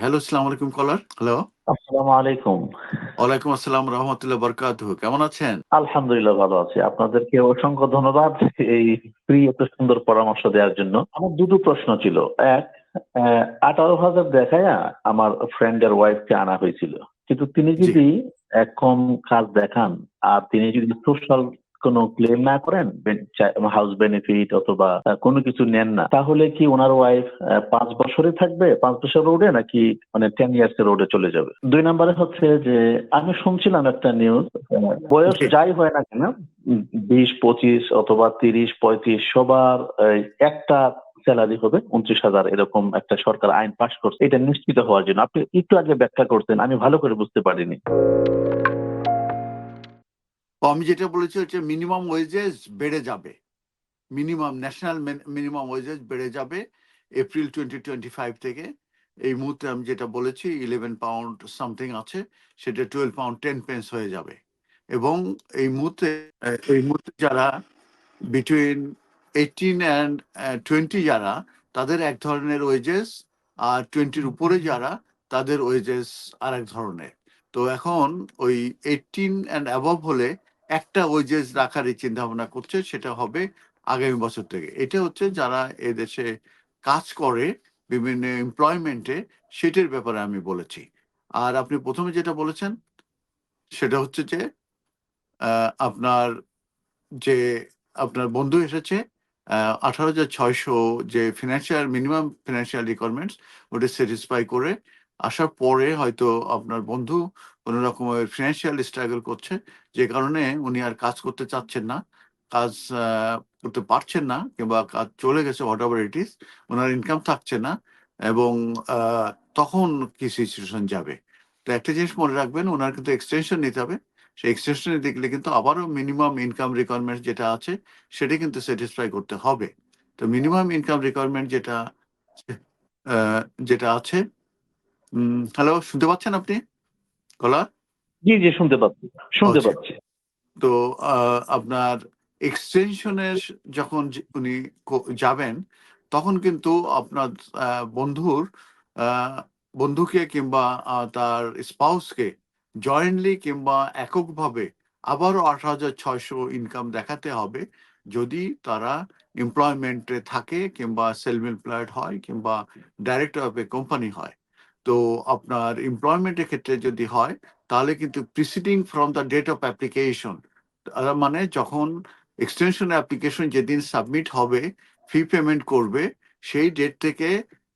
Hello আসসালামু আলাইকুম কলার hello আসসালামু আলাইকুম ওয়ালাইকুম আসসালাম রহমতুল্লাহ বরকাত কেমন আছেন আলহামদুলিল্লাহ ভালো আছি। আপনাদেরকে অসংখ্য ধন্যবাদ এই ফ্রি এত সুন্দর পরামর্শ দেওয়ার জন্য। আমার দুটো প্রশ্ন ছিল। এক আঠারো হাজার দেখায় আমার ফ্রেন্ডের ওয়াইফকে আনা হয়েছিল। কিন্তু তিনি যদি এক কম কাজ দেখান আর তিনি যদি সোশ্যাল কোনো ক্লেম না করেন হাউস বেনিফিট অথবা কোনো কিছু নেন না তাহলে কি ওনার ওয়াইফ পাঁচ বছরে থাকবে? পাঁচ বছর রোডে নাকি মানে টেন ইয়ার্স এর রোডে চলে যাবে? দুই নম্বরে হচ্ছে যে আমি শুনছিলাম একটা নিউজ বয়স যাই হয় না কেন বিশ পঁচিশ অথবা তিরিশ পঁয়ত্রিশ সবার একটা স্যালারি হবে উনত্রিশ হাজার এরকম একটা সরকার আইন পাশ করছে। এটা নিশ্চিত হওয়ার জন্য। আপনি একটু আগে ব্যাখ্যা করতেন আমি ভালো করে বুঝতে পারিনি। আমি যেটা বলেছি হচ্ছে মিনিমাম ওয়েজেস বেড়ে যাবে। মিনিমাম ন্যাশনাল মিনিমাম ওয়েজেস বেড়ে যাবে এপ্রিল টোয়েন্টি টোয়েন্টি ফাইভ থেকে। এই মুহূর্তে আমি যেটা বলেছি ইলেভেন পাউন্ড সামথিং আছে, সেটা টুয়েলভ পাউন্ড টেন পেন্স হয়ে যাবে। এবং এই মুহূর্তে এই মুহূর্তে যারা বিটুইন এইটিন অ্যান্ড টোয়েন্টি যারা, তাদের এক ধরনের ওয়েজেস আর টোয়েন্টির উপরে যারা, তাদের ওয়েজেস আর এক ধরনের। তো এখন ওই এইটিন অ্যান্ড অ্যাবভ হলে একটা ওয়েজেস এই চিন্তা ভাবনা করছে, সেটা হবে আগামী বছর থেকে। এটা হচ্ছে যারা এদেশে কাজ করে, বিভিন্ন এমপ্লয়মেন্টে সেটার ব্যাপারে আমি বলেছি। আর আপনি প্রথমে যেটা বলেছেন, সেটা হচ্ছে যে আপনার যে, আপনার বন্ধু এসেছে আঠারো হাজার ছয়শো যে ফিনান্সিয়াল মিনিমাম ফিনান্সিয়াল রিকোয়ারমেন্টস ওটা স্যাটিসফাই করে আসার পরে হয়তো আপনার বন্ধু কোনো রকমের ফিনান্সিয়াল স্ট্রাগল করছে, যে কারণে উনি আর কাজ করতে চাচ্ছেন না, কাজ করতে পারছেন না, কিংবা কাজ চলে গেছে হোয়াট এভার ইট ইস ওনার ইনকাম থাকছে না, এবং তখন কি সিচুয়েশন যাবে? তো একটা জিনিস মনে রাখবেন ওনার কিন্তু এক্সটেনশন নিতে হবে, সেই এক্সটেনশনে দেখলে কিন্তু আবারও মিনিমাম ইনকাম রিকোয়ারমেন্ট যেটা আছে, সেটা কিন্তু স্যাটিসফাই করতে হবে। তো মিনিমাম ইনকাম রিকোয়ারমেন্ট যেটা যেটা আছে হ্যালো শুনতে পাচ্ছেন আপনি? কলা জি জি শুনতে পাচ্ছি শুনতে আচ্ছা। পাচ্ছি। তো আপনার এক্সটেনশনের যখন উনি যাবেন তখন কিন্তু আপনার বন্ধুর বন্ধুকে কিংবা তার স্পাউসকে জয়েন্টলি কিংবা এককভাবে আবারও আট হাজার ছয়শো ইনকাম দেখাতে হবে। যদি তারা এমপ্লয়মেন্টে থাকে কিংবা সেলফ এমপ্লয়েড হয় কিংবা ডাইরেক্টর অফ এ কোম্পানি হয়। তো আপনার এমপ্লয়মেন্টের ক্ষেত্রে যদি হয়, তাহলে কিন্তু preceding from the date of application মানে যখন এক্সটেনশন অ্যাপ্লিকেশন যেদিন সাবমিট হবে ফি পেমেন্ট করবে, সেই ডেট থেকে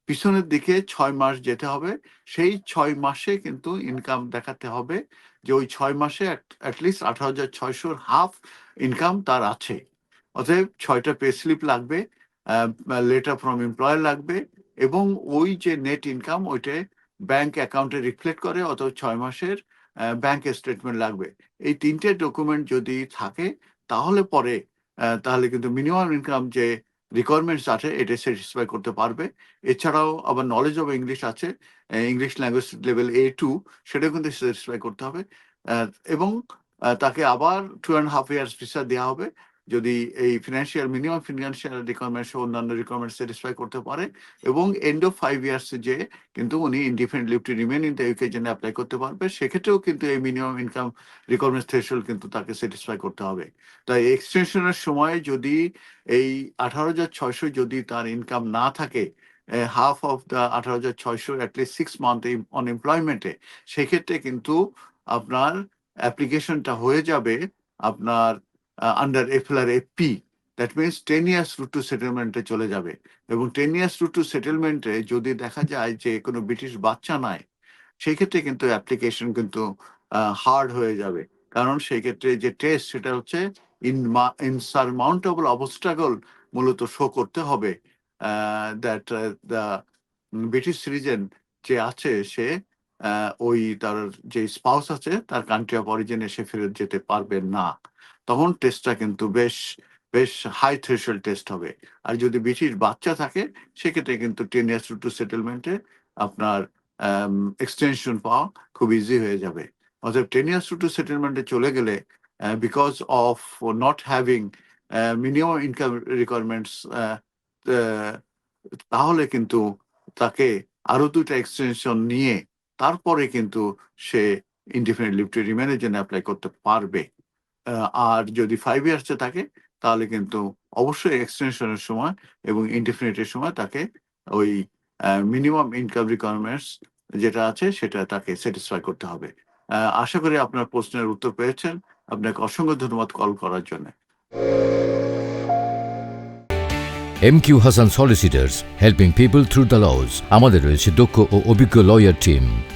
পিছনের দিকে ছয় মাস যেতে হবে। সেই ছয় মাসে কিন্তু ইনকাম দেখাতে হবে যে ওই ছয় মাসে অ্যাটলিস্ট আঠারো হাজার ছয়শোর হাফ ইনকাম তার আছে। অতএব ছয়টা পে স্লিপ লাগবে লেটার ফ্রম এমপ্লয়ার লাগবে এবং ওই যে নেট ইনকাম ওইটা ব্যাংক অ্যাকাউন্টে রিফ্লেক্ট করে, অথবা ছয় মাসের ব্যাংক স্টেটমেন্ট লাগবে। এই তিনটে ডকুমেন্ট যদি থাকে, তাহলে পরে তাহলে কিন্তু মিনিমাম ইনকাম যে রিকোয়ারমেন্টস আছে, এটা স্যাটিসফাই করতে পারবে। এছাড়াও আবার নলেজ অফ ইংলিশ আছে English language level A two সেটাও কিন্তু স্যাটিসফাই করতে হবে। এবং তাকে আবার two and half years visa দেওয়া হবে। যদি এই ফিনান্সিয়াল মিনিমাম ফিনান্সিয়াল রিকোয়ারমেন্টস অন্যান্য রিকোয়ারমেন্ট স্যাটিসফাই করতে পারে এবং এন্ড অফ ফাইভ ইয়ার্স যে কিন্তু উনি indefinite leave to remain in the UK জন্য অ্যাপ্লাই করতে পারবে, সেক্ষেত্রেও কিন্তু এই মিনিমাম ইনকাম রিকোয়ারমেন্ট থ্রেশল কিন্তু তাকে স্যাটিসফাই করতে হবে। তাই এক্সটেনশনের সময় যদি এই আঠারো হাজার ছয়শো যদি তার ইনকাম না থাকে হাফ অফ দ্য আঠারো হাজার ছয়শো অ্যাটলিস্ট সিক্স মান্থ অনএমপ্লয়মেন্টে সেক্ষেত্রে কিন্তু আপনার অ্যাপ্লিকেশনটা হয়ে যাবে আপনার under FLR AP that means ten years route to সেটেলমেন্টে চলে যাবে। এবং টেন ইয়ার্স রুট টু সেটেলমেন্টে যদি দেখা যায় যে কোনো ব্রিটিশ বাচ্চা নাই সেই ক্ষেত্রে কিন্তু অ্যাপ্লিকেশন কিন্তু হার্ড হয়ে যাবে। কারণ সেই ক্ষেত্রে যে টেস্ট সেটা হচ্ছে ইন ইনসারমাউন্টেবল অবস্ট্রাগল মূলত শো করতে হবে দ্যাট দ্য ব্রিটিশ সিটিজেন যে আছে সে আহ, ওই তার যে স্পাউস আছে তার কান্ট্রি অফ অরিজিনে সে ফেরত যেতে পারবে না। তখন টেস্টটা কিন্তু বেশ বেশ হাই থ্রেশল টেস্ট হবে। আর যদি ব্রিটিশ বাচ্চা থাকে, সেক্ষেত্রে কিন্তু টেন ইয়ার্স টু টু সেটেলমেন্টে আপনার এক্সটেনশন পাওয়া খুব ইজি হয়ে যাবে। অতএব টেন ইয়ার্স টু টু সেটেলমেন্টে চলে গেলে because of not having minimum income requirements তাহলে কিন্তু তাকে আরও দুইটা এক্সটেনশন নিয়ে তারপরে কিন্তু সে ইনডিফিনিট লিভ টু রিমেনের জন্য অ্যাপ্লাই করতে পারবে। আর যদি ফাইভ ইয়ার্সে থাকে, তাহলে কিন্তু অবশ্যই এক্সটেনশনের সময় এবং ইনডিফিনিটের সময় তাকে ওই মিনিমাম ইনকাম রিকোয়ারমেন্টস যেটা আছে সেটা তাকে স্যাটিসফাই করতে হবে। আশা করি আপনার প্রশ্নের উত্তর পেয়েছেন। আপনাকে অসংখ্য ধন্যবাদ কল করার জন্য। M Q Hasan solicitors helping people through the laws আমাদের রয়েছে দক্ষ ও অভিজ্ঞ লয়ার টিম